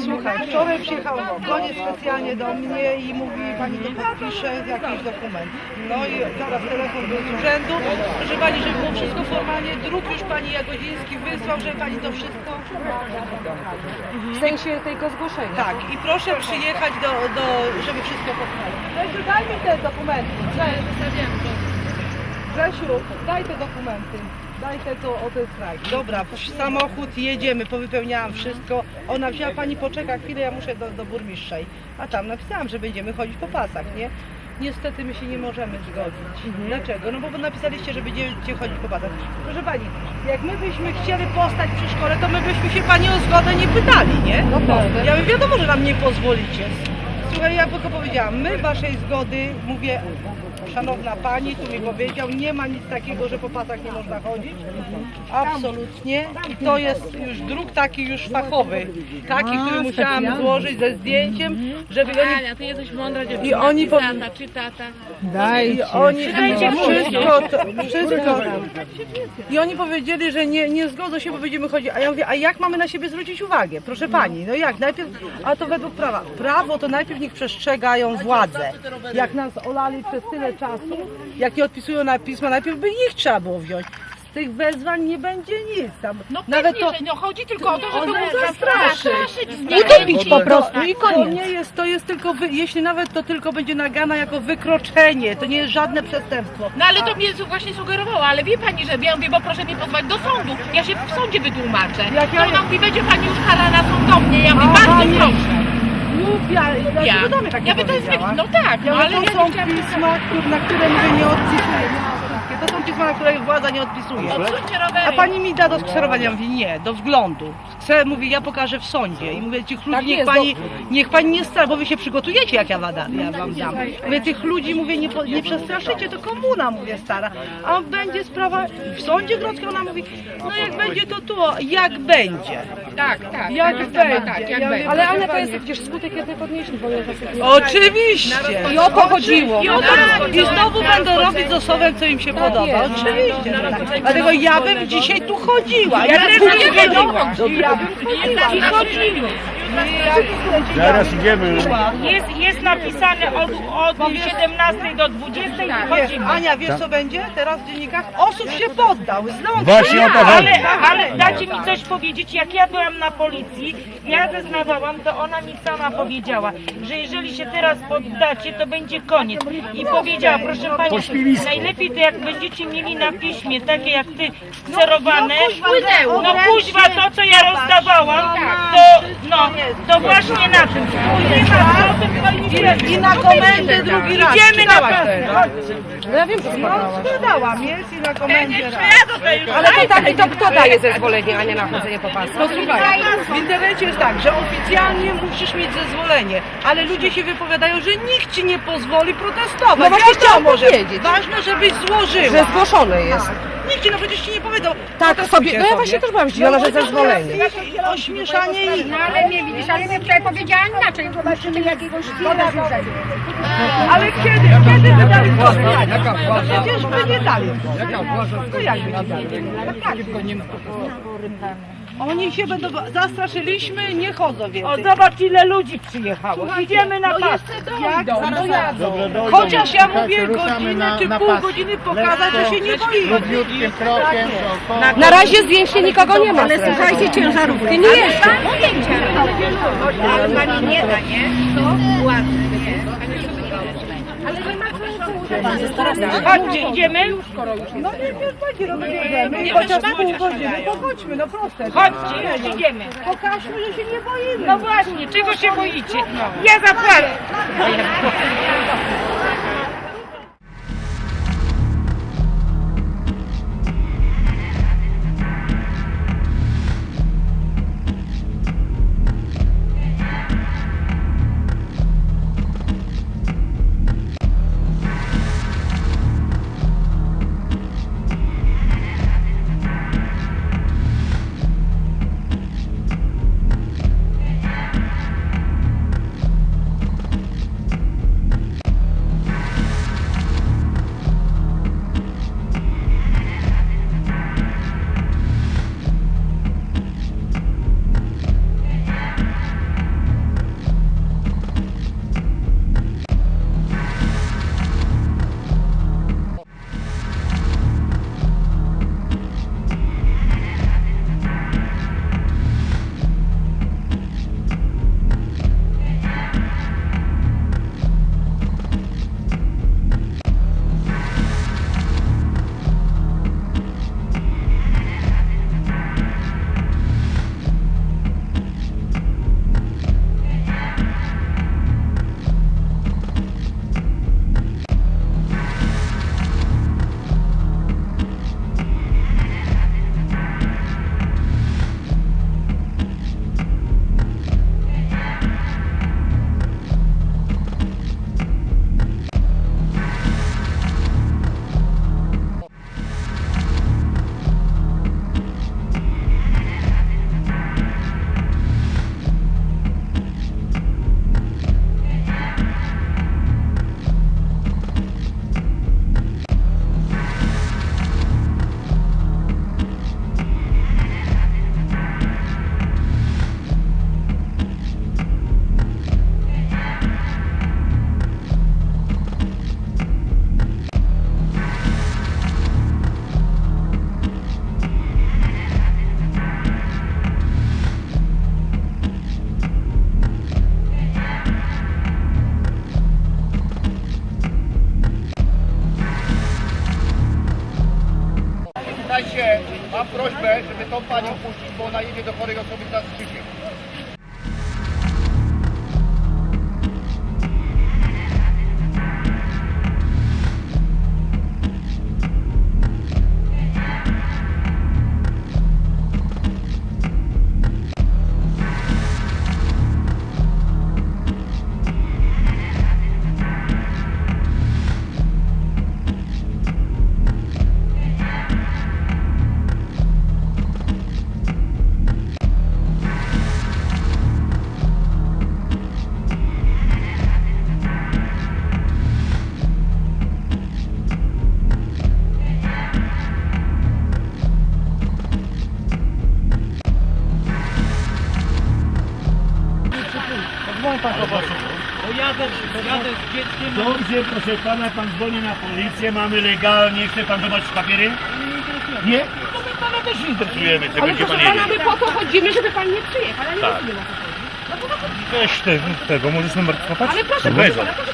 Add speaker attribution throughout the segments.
Speaker 1: Słuchaj, wczoraj przyjechał goniec specjalnie do mnie i mówi, pani to podpisze jakiś dokument. No i zaraz telefon był z urzędu, proszę pani, żeby było wszystko formalnie, druk już pani Jagodziński wysłał, że pani to wszystko...
Speaker 2: W sensie tego zgłoszenia.
Speaker 1: Tak, i proszę przyjechać do, do żeby wszystko pochwalić. Grzesiu, daj mi te dokumenty. Grzesiu, daj te dokumenty. Daj te to o ten strajk. Dobra, samochód, jedziemy, powypełniałam wszystko. Ona wzięła, pani poczeka chwilę, ja muszę do, do burmistrza. I- A tam napisałam, że będziemy chodzić po pasach, nie? Niestety my się nie możemy zgodzić. Dlaczego? No bo wy napisaliście, że będziecie chodzić po pasach. Proszę pani, jak my byśmy chcieli postać przy szkole, to my byśmy się pani o zgodę nie pytali, nie?
Speaker 2: No.
Speaker 1: Ja bym wiadomo, że nam nie pozwolicie. Słuchaj, ja tylko powiedziałam, my waszej zgody, mówię, szanowna pani, tu mi powiedział, nie ma nic takiego, że po pasach nie można chodzić. Absolutnie. I to jest już druk taki już fachowy. Taki, który musiałam złożyć ze zdjęciem, żeby oni
Speaker 3: Ania, ty jesteś mądra dziewczyna.
Speaker 1: I oni powi-
Speaker 3: tata, czy tata.
Speaker 1: I oni wszystko, to, wszystko. I oni powiedzieli, że nie, nie zgodzą się, bo będziemy chodzić. A ja mówię, a jak mamy na siebie zwrócić uwagę? Proszę pani, no jak? Najpierw, a to według prawa. Prawo to najpierw niech przestrzegają władze. Jak nas olali przez tyle czasu, jak nie odpisują na pisma, najpierw by ich trzeba było wziąć. Z tych wezwań nie będzie nic tam.
Speaker 3: No
Speaker 1: Nawet
Speaker 3: pewnie,
Speaker 1: to,
Speaker 3: że no chodzi tylko o to, żeby mu
Speaker 1: zastraszyć.
Speaker 3: Utopić
Speaker 1: po prostu i koniec. To nie jest, to jest tylko, wy, jeśli nawet to tylko będzie nagana jako wykroczenie, to nie jest żadne przestępstwo.
Speaker 3: No ale to mnie właśnie sugerowało, ale wie pani, że ja mówię, bo proszę mnie pozwać do sądu. Ja się w sądzie wytłumaczę.
Speaker 1: Jak ja-
Speaker 3: To ona mówi, będzie pani już karana sądownie. Ja mówię, bardzo proszę.
Speaker 1: Lub ja, ja,
Speaker 3: Ja,
Speaker 1: ja, tak
Speaker 3: ja by to jest, no tak,
Speaker 1: Ja
Speaker 3: no,
Speaker 1: ale to
Speaker 3: ja
Speaker 1: są
Speaker 3: chciałam
Speaker 1: pisma, na które mówię nie wszystkie. To są pisma, na które władza nie odpisuje. A pani mi da do skserowania? Ja mówię, nie, do wglądu. Chcę, mówi, ja pokażę w sądzie. I mówię, tych ludzi
Speaker 2: Tak
Speaker 1: niech,
Speaker 2: jest,
Speaker 1: pani, niech pani nie stra, bo wy się przygotujecie, jak ja, wada, ja wam dam. Mówię, tych ludzi, mówię, nie, nie przestraszycie, to komuna, mówię, stara. A będzie sprawa w sądzie grodzkim, ona mówi, no jak będzie, to tu, jak będzie.
Speaker 3: Tak, tak.
Speaker 1: Jak
Speaker 3: no,
Speaker 1: będzie.
Speaker 3: Tak, jak
Speaker 1: Ja
Speaker 3: będzie.
Speaker 1: wiem,
Speaker 2: Ale Ania to jest przecież skutek jednej podnieśli, bo ja tak
Speaker 1: Oczywiście.
Speaker 2: I o to chodziło.
Speaker 1: I, o to, I znowu będą robić z osobą, co im się podoba.
Speaker 2: jest.
Speaker 1: Oczywiście. tak. Dlatego ja bym dzisiaj tu chodziła.
Speaker 3: Ja też
Speaker 1: bym
Speaker 3: nie
Speaker 1: chodziła. Ja bym chodziła.
Speaker 4: Zaraz idziemy.
Speaker 5: Jest, jest napisane od, od 17 do 20
Speaker 1: Wiesz,
Speaker 5: chodzimy.
Speaker 1: Ania, wiesz co będzie teraz w dziennikach? Osób się poddał. Znowu.
Speaker 4: Właśnie o to chodzi.
Speaker 5: Ale, ale dacie mi coś powiedzieć, jak ja byłam na policji, ja zeznawałam, to ona mi sama powiedziała, że jeżeli się teraz poddacie, to będzie koniec. I powiedziała, proszę Pani, najlepiej to jak będziecie mieli na piśmie, takie jak Ty, skserowane,
Speaker 3: Wpłynęło.
Speaker 5: no kuźwa to, co ja rozdawałam, to, no, to właśnie na tym.
Speaker 1: I na komendę drugi raz.
Speaker 5: Idziemy na pasy.
Speaker 1: to?
Speaker 2: No ja wiem, że
Speaker 1: No,
Speaker 2: spadałaś.
Speaker 1: sprzedałam, jest i na komendzie raz.
Speaker 2: Ale to tak, i to kto daje zezwolenie, a nie na chodzenie po pasach?
Speaker 1: No słuchaj, w internecie jest tak, że oficjalnie musisz mieć zezwolenie, ale ludzie się wypowiadają, że nikt ci nie pozwoli protestować.
Speaker 2: No właśnie chciałam powiedzieć.
Speaker 1: Ważne, żebyś złożyła.
Speaker 2: Że zgłoszone jest.
Speaker 1: Nikt ci no przecież ci nie powiedział.
Speaker 2: Tak sobie, no ja właśnie też byłam zdziwiona, że zezwolenie.
Speaker 1: I ośmieszanie i...
Speaker 6: No ale mnie widzisz, ale mnie wczoraj powiedziała inaczej, zobaczymy jakiegoś chwila złożenia.
Speaker 1: Ale kiedy? Kiedy wy dali zgodę? Przecież wy nie dali. No jak wy nie dali? No tak. Oni się będą... Zastraszyliśmy, nie chodzą
Speaker 5: O,
Speaker 1: więcej.
Speaker 5: zobacz ile ludzi przyjechało. Idziemy na pas.
Speaker 1: Jak? No jadą.
Speaker 4: Dobrze, dojdą.
Speaker 1: Chociaż ja mówię godzinę czy pół godziny pokazać, że się nie boimy.
Speaker 4: Krokiem dookoła.
Speaker 2: Na razie zdjęcie nikogo nie ma. Ale słuchajcie, ciężarówki nie jeszcze.
Speaker 6: Ale pani nie da, nie? To ładne, nie?
Speaker 5: Chodźcie, idziemy?
Speaker 1: No nie, nie będzie, no będziemy. I chociaż pół godziny, to chodźmy, no proste.
Speaker 5: Chodźcie, już idziemy.
Speaker 1: Pokażmy, że się nie boimy.
Speaker 5: No właśnie, czego się boicie? Ja zapłacę.
Speaker 4: Słuchajcie, mam prośbę, żeby tą panią puścić, bo ona jedzie do chorej osoby za skrzykiem.
Speaker 7: Dobrze, proszę pana, pan dzwoni na policję, mamy legalnie, chce pan zobaczyć papiery? Nie? No my pana też interesujemy, czy
Speaker 2: Ale
Speaker 7: będzie
Speaker 2: proszę
Speaker 7: pan
Speaker 2: pana,
Speaker 7: jedzie.
Speaker 2: my po to chodzimy, żeby pan nie przyjechał, ale nie
Speaker 7: Tak.
Speaker 2: rozumiem o co chodzi.
Speaker 7: Weź te, tego, możesz numer?
Speaker 2: Ale proszę,
Speaker 7: Weź.
Speaker 2: ale proszę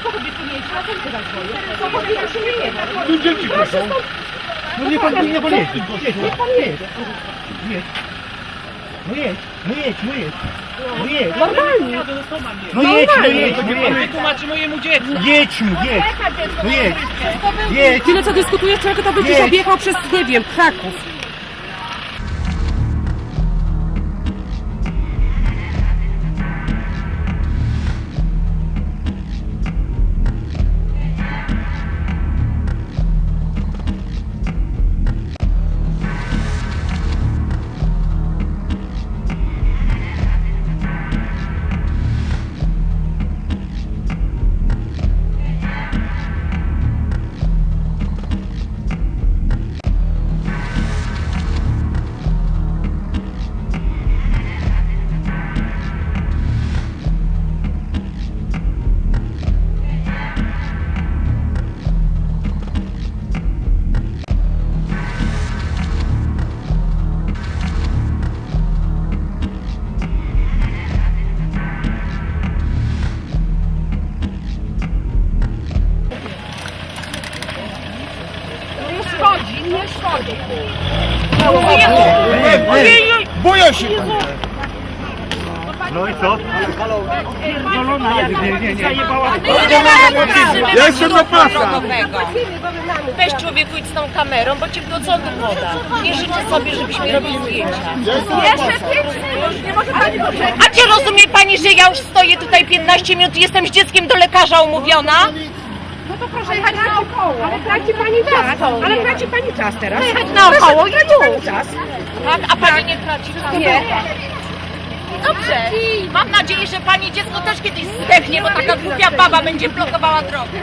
Speaker 2: nie na co zadzwonię? Po kobiety się nie jedzie.
Speaker 7: Tu dzieci proszą. No nie pan, nie pan jeździ.
Speaker 2: Niech pan jedzie.
Speaker 7: No jedź, no jedź, no jedź. No jedź.
Speaker 2: Normalnie.
Speaker 7: No jedź, no jedź, no jedź.
Speaker 3: Wytłumaczy mojemu dziecku.
Speaker 7: Jedź mu, jedź. No jedź. Jedź.
Speaker 2: Tyle co dyskutuje człowiek, to
Speaker 7: Jedź.
Speaker 2: objechał przez, nie wiem, Kraków.
Speaker 7: Boję się. No i co? Nie, nie, nie. Ja jestem na pasa.
Speaker 6: Weź człowieku idź z tą kamerą, bo cię do sądu poda. Nie życzę sobie, żebyśmy robili zdjęcia. Jeszcze pięć minut, nie może pani poczekać. A czy rozumie pani, że ja już stoję tutaj 15 minut i jestem z dzieckiem do lekarza umówiona?
Speaker 2: No to proszę jechać naokoło. Ale traci pani czas. Ale traci pani czas teraz.
Speaker 6: Jechać naokoło i tu.
Speaker 2: pani czas.
Speaker 6: Tak, a pani nie traci czasu? Nie. Dobrze. Mam nadzieję, że pani dziecko też kiedyś zdechnie, bo taka głupia baba będzie blokowała drogę.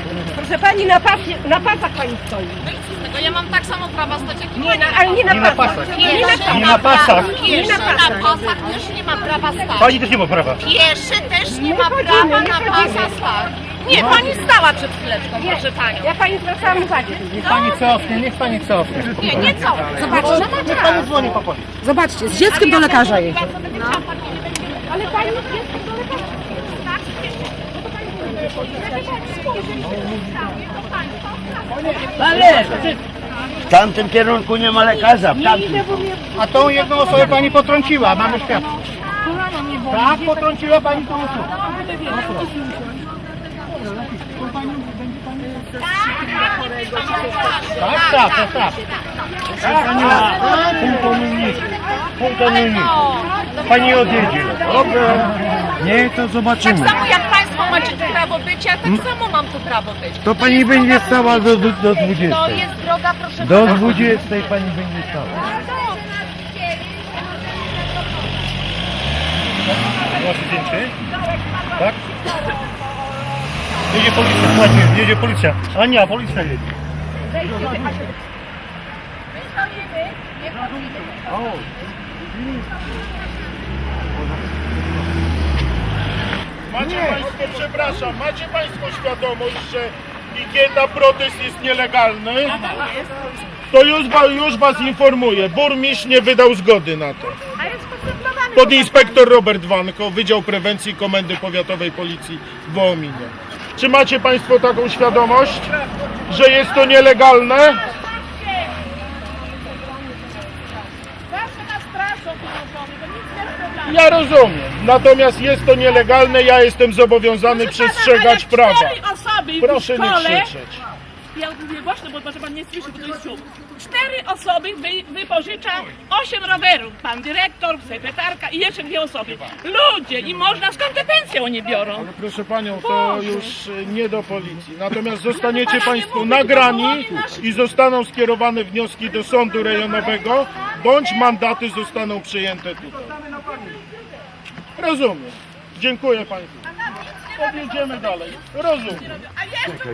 Speaker 2: Proszę pani, na, pas, na pasach pani stoi.
Speaker 6: No i co z tego? Ja mam tak samo prawa stać jak i
Speaker 2: Nie,
Speaker 6: pani.
Speaker 2: na, ale nie na,
Speaker 7: Nie na
Speaker 2: pasach.
Speaker 7: pasach.
Speaker 6: Pieszy
Speaker 7: Nie na pasach.
Speaker 6: Pieszy na pasach też nie ma prawa stać.
Speaker 7: Pani też nie ma prawa.
Speaker 6: Pieszy też nie
Speaker 2: Nie
Speaker 6: ma
Speaker 2: chodzimy,
Speaker 6: prawa
Speaker 2: nie
Speaker 6: na
Speaker 2: chodzimy.
Speaker 6: pasa stać. Nie, pani stała przed chwileczką, proszę panią.
Speaker 2: Ja pani zwracałam uwagę.
Speaker 4: Niech pani cofnie, niech pani cofnie.
Speaker 6: Nie, nie co?
Speaker 2: Zobaczcie,
Speaker 6: Że ma
Speaker 4: Niech pani dzwoni po.
Speaker 2: Zobaczcie, z dzieckiem do lekarza jedzie.
Speaker 6: Ale pani jest do lekarza. Tak, pieszy. No to pani mówi, żeby pani spojrzeć, to państwo.
Speaker 8: W tamtym kierunku nie ma lekarza, w tamtym.
Speaker 4: A tą jedną osobę pani potrąciła, mamy świadków. Tak, potrąciła pani tą osobę. Tak, tak, tak, tak.
Speaker 7: Pani komórnicy. Pani odjedzie. Dobra. Nie, to
Speaker 6: Tak
Speaker 7: zobaczymy.
Speaker 6: Państwo macie tu prawo bycia, tak samo mam tu prawo być.
Speaker 7: To pani będzie stała do, do, do 20.
Speaker 6: To jest droga, proszę
Speaker 7: Do
Speaker 6: pana.
Speaker 7: 20 pani będzie stała. Masz zdjęcie? Tak? Jedzie policja, właśnie, jedzie policja. Ania, policja jedzie.
Speaker 9: Macie Państwo, przepraszam, macie Państwo świadomość, że Ikieta protest jest nielegalny? To już, już Was informuję. Burmistrz nie wydał zgody na to. Podinspektor Robert Wanko, Wydział Prewencji Komendy Powiatowej Policji w Wołominie. Czy macie Państwo taką świadomość, że jest to nielegalne? Ja rozumiem. Natomiast jest to nielegalne, ja jestem zobowiązany przestrzegać prawa.
Speaker 3: Cztery osoby
Speaker 9: Proszę
Speaker 3: w
Speaker 9: nie
Speaker 3: szkole,
Speaker 9: krzyczeć.
Speaker 3: ja mówię głośno, bo może pan nie słyszy, bo to jest szum. Cztery osoby wy, wypożycza osiem rowerów. Pan dyrektor, sekretarka i jeszcze dwie osoby. Ludzie, i można, te pensje oni biorą?
Speaker 9: Proszę panią, to już y, nie do policji. Natomiast zostaniecie
Speaker 3: pana nie
Speaker 9: państwo nagrani i zostaną skierowane wnioski do sądu rejonowego, bądź mandaty zostaną przyjęte tutaj. Rozumiem. Dziękuję państwu. Podjedziemy dalej. Rozumiem.
Speaker 3: A jeszcze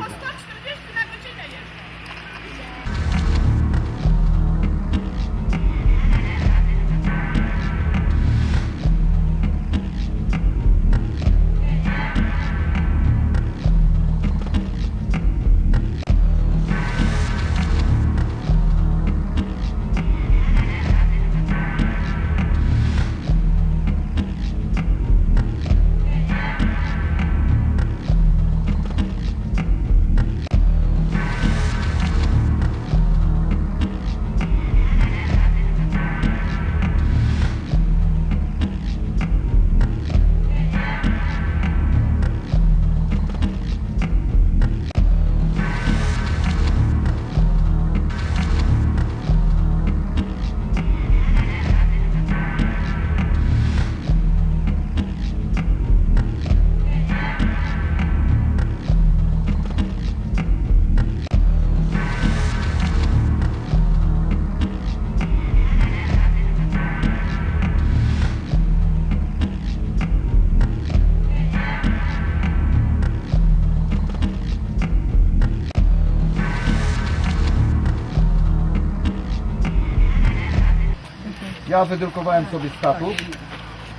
Speaker 10: Ja wydrukowałem sobie statut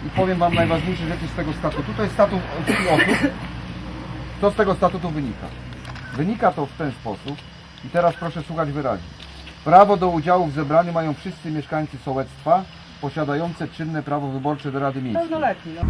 Speaker 10: i powiem Wam najważniejsze rzeczy z tego statutu. To jest statut o 100 osób. Co z tego statutu wynika? Wynika to w ten sposób i teraz proszę słuchać wyraźnie. Prawo do udziału w zebraniu mają wszyscy mieszkańcy sołectwa posiadające czynne prawo wyborcze do Rady Miejskiej.
Speaker 1: Pełnoletni, no.